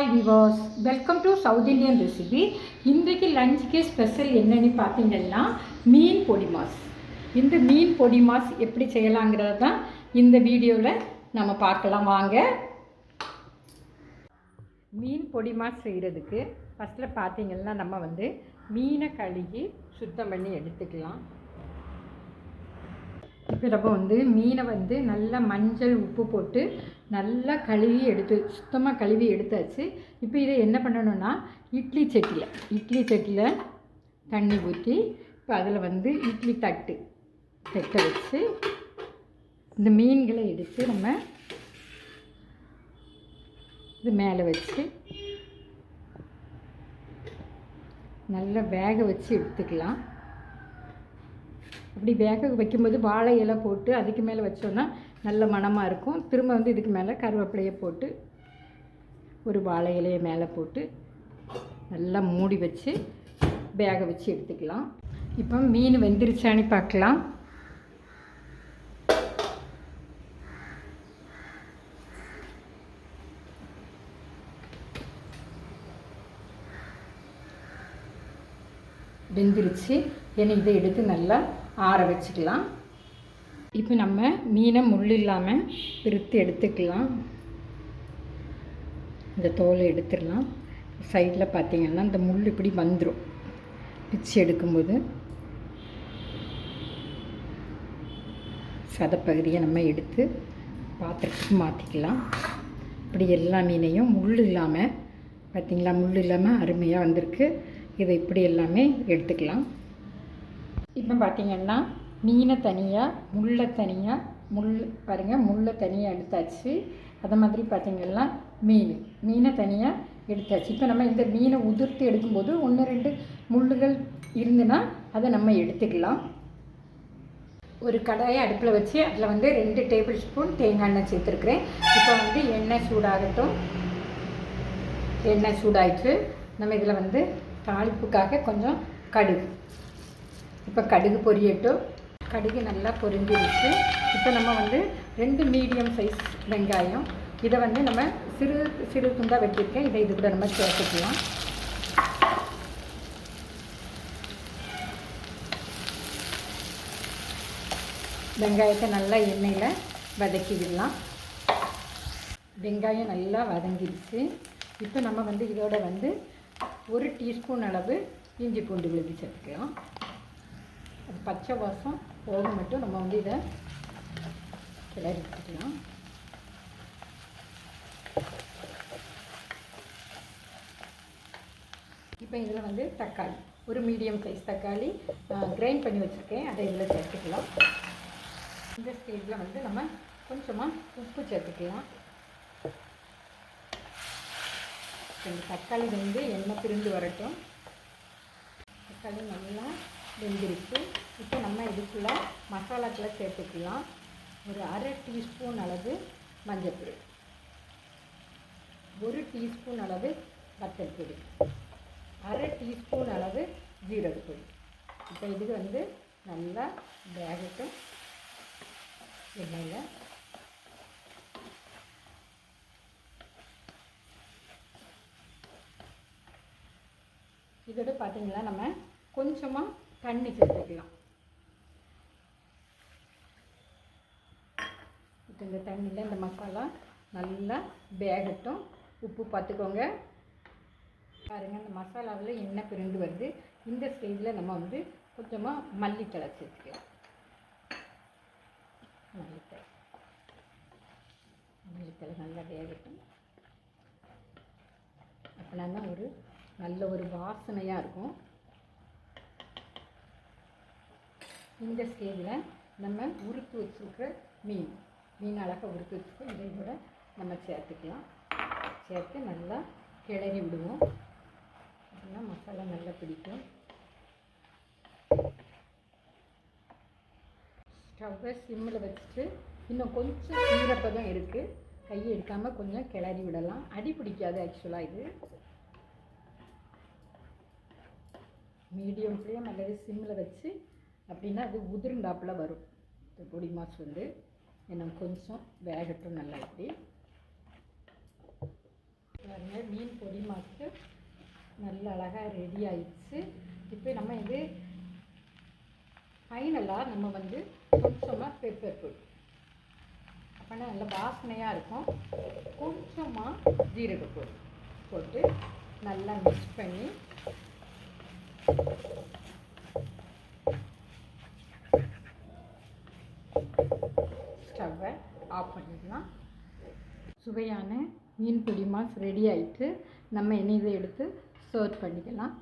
Hi Vivas welcome to south Indian recipe இன்றைக்கு லஞ்சுக்கு special என்னன்னு பார்த்தீங்கன்னா மீன் பொடி மாஸ். இந்த மீன் பொடி மாஸ் எப்படி செய்யலாங்கிறது தான் இந்த வீடியோவில் நம்ம பார்க்கலாம். வாங்க. மீன் பொடி மாஸ் செய்கிறதுக்கு ஃபஸ்ட்டில் பார்த்தீங்கன்னா நம்ம வந்து மீனை கழுகி சுத்தம் பண்ணி எடுத்துக்கலாம். இப்போ வந்து மீனை வந்து நல்லா மஞ்சள் உப்பு போட்டு நல்லா கழுவி எடுத்து சுத்தமாக கழுவி எடுத்தாச்சு. இப்போ இதை என்ன பண்ணணும்னா இட்லி சட்டியில் இட்லி சட்டியில் தண்ணி ஊற்றி இப்போ அதில் வந்து இட்லி தட்டு தட்டை வச்சு இந்த மீன்களை எடுத்து நம்ம இது மேலே வச்சு நல்லா வேக வச்சு எடுத்துக்கலாம். அப்படி வேக வைக்கும்போது வாழை இலை போட்டு அதுக்கு மேலே வச்சோன்னா நல்ல மணமாக இருக்கும். திரும்ப வந்து இதுக்கு மேலே கருவேப்பிலையை போட்டு ஒரு வாழை இலையை மேலே போட்டு நல்லா மூடி வச்சு வேக வச்சு எடுத்துக்கலாம். இப்போ மீன் வெந்திருச்சான்னு பார்க்கலாம். வெந்துருச்சு. என்னை இதை எடுத்து நல்லா ஆற வச்சுக்கலாம். இப்போ நம்ம மீனை முள் இல்லாமல் பிரித்து எடுத்துக்கலாம். இந்த தோலை எடுத்துடலாம். சைடில் பார்த்தீங்கன்னா இந்த முள் இப்படி வந்துடும். பிச்சு எடுக்கும்போது சதப்பகுதியை நம்ம எடுத்து பாத்திரத்துக்கு மாற்றிக்கலாம் இப்படி எல்லா மீனையும் முள் இல்லாமல் பார்த்திங்களா முள் இல்லாமல் அருமையாக வந்திருக்கு. இதை இப்படி எல்லாமே எடுத்துக்கலாம். இப்போ பார்த்திங்கன்னா மீனை தனியாக முள்ளை தனியாக முள் பாருங்கள் முள்ளை தனியாக எடுத்தாச்சு. அதை மாதிரி பார்த்திங்கன்னா மீன் மீனை தனியாக எடுத்தாச்சு. இப்போ நம்ம இந்த மீனை உதிர்த்து எடுக்கும்போது ஒன்று ரெண்டு முள்ளுகள் இருந்துன்னா அதை நம்ம எடுத்துக்கலாம். ஒரு கடாயை அடுப்பில் வச்சு அதில் வந்து ரெண்டு டேபிள் ஸ்பூன் தேங்காய் எண்ணெய் சேர்த்துருக்குறேன். இப்போ வந்து எண்ணெய் சூடாகட்டும். எண்ணெய் சூடாயிட்டு நம்ம இதில் வந்து தாளிப்புக்காக கொஞ்சம் கடுகு. இப்போ கடுகு பொரியட்டும். கடுகு நல்லா பொரிஞ்சிருச்சு. இப்போ நம்ம வந்து ரெண்டு மீடியம் சைஸ் வெங்காயம். இதை வந்து நம்ம சிறு சிறு துண்டாக வெட்டியிருக்கேன். இதை இது கூட நம்ம சேர்த்துக்கலாம். வெங்காயத்தை நல்லா எண்ணெயில் வதக்கிவிடலாம் வெங்காயம் நல்லா வதங்கிடுச்சு இப்போ நம்ம வந்து இதோட வந்து ஒரு டீஸ்பூன் அளவு இஞ்சி பூண்டு விழுதி சேர்த்துக்கலாம். பச்சை வாசம் போக மட்டும். நம்ம வந்து இதை கிளறி எடுத்துக்கலாம். இப்போ இதில் வந்து தக்காளி ஒரு மீடியம் சைஸ் தக்காளி கிரைண்ட் பண்ணி வச்சுருக்கேன். அதை இதில் சேர்த்துக்கலாம். இந்த ஸ்டேஜில் வந்து நம்ம கொஞ்சமாக உப்பு சேர்த்துக்கலாம். இந்த தக்காளி வந்து எண்ணெய் பிரிந்து வரட்டும். தக்காளி நல்லா வெந்திருக்கு. இப்போ நம்ம இதுக்குள்ளே மசாலாக்களை சேர்த்துக்கலாம். ஒரு அரை டீஸ்பூன் அளவு மஞ்சள்பொடி ஒரு டீஸ்பூன் அளவு வத்தல் பொடி அரை டீஸ்பூன் அளவு ஜீரகப்பொடி. இப்போ இதுக்கு வந்து நல்லா வேகட்டும். எண்ணெயில். இதோட பார்த்தீங்கன்னா நம்ம கொஞ்சமாக தண்ணி சேர்த்துக்கலாம். இப்போ இந்த தண்ணியில் இந்த மசாலா நல்லா வேகட்டும். உப்பு பார்த்துக்கோங்க. பாருங்கள் இந்த மசாலாவில் எண்ணெய் பிரிந்து வருது. இந்த ஸ்டேஜில் நம்ம வந்து கொஞ்சமாக மல்லித்தலை சேர்த்துக்கலாம். மல்லித்தலை மல்லித்தலை நல்லா வேகட்டும். அப்படின்னா ஒரு நல்ல ஒரு வாசனையாக இருக்கும். இந்த ஸ்டேஜில் நம்ம உருத்து வச்சுருக்கிற மீன். மீன் அழகாக உருத்து வச்சுருக்கோம் இதை கூட நம்ம சேர்த்துக்கலாம். சேர்த்து நல்லா கிளறி விடுவோம். அப்படின்னா மசாலா நல்லா பிடிக்கும். ஸ்டவ்வை சிம்மில் வச்சுட்டு இன்னும் கொஞ்சம் ஈரப்பதம் இருக்குது கையை எடுக்காமல் கொஞ்சம் கிளறி விடலாம். அடி பிடிக்காது ஆக்சுவலாக இது. மீடியம் ஃப்ளேம் அல்லது சிம்மில் வச்சு அப்படின்னா அது உதிர்ந்தாப்பில் வரும். இந்த பொடி மாஸ் வந்து இன்னும் கொஞ்சம் வேகட்டும் நல்லா இப்படி. பாருங்கள் மீன் பொடி மாஸ்க்கு நல்ல அழகாக ரெடி ஆயிடுச்சு. இப்போ நம்ம இது ஃபைனலாக நம்ம வந்து கொஞ்சமாக பெப்பர் தூள் அப்போனா நல்ல வாசனையாக இருக்கும். கொஞ்சமாக ஜீரகத்தூள் போட்டு நல்லா மிக்ஸ் பண்ணி ஸ்டவ்வை ஆஃப் பண்ணிடலாம். சுவையான மீன் பொடி மாஸ் ரெடி ஆயிட்டு நம்ம இனி இதை எடுத்து சர்வ் பண்ணிக்கலாம்.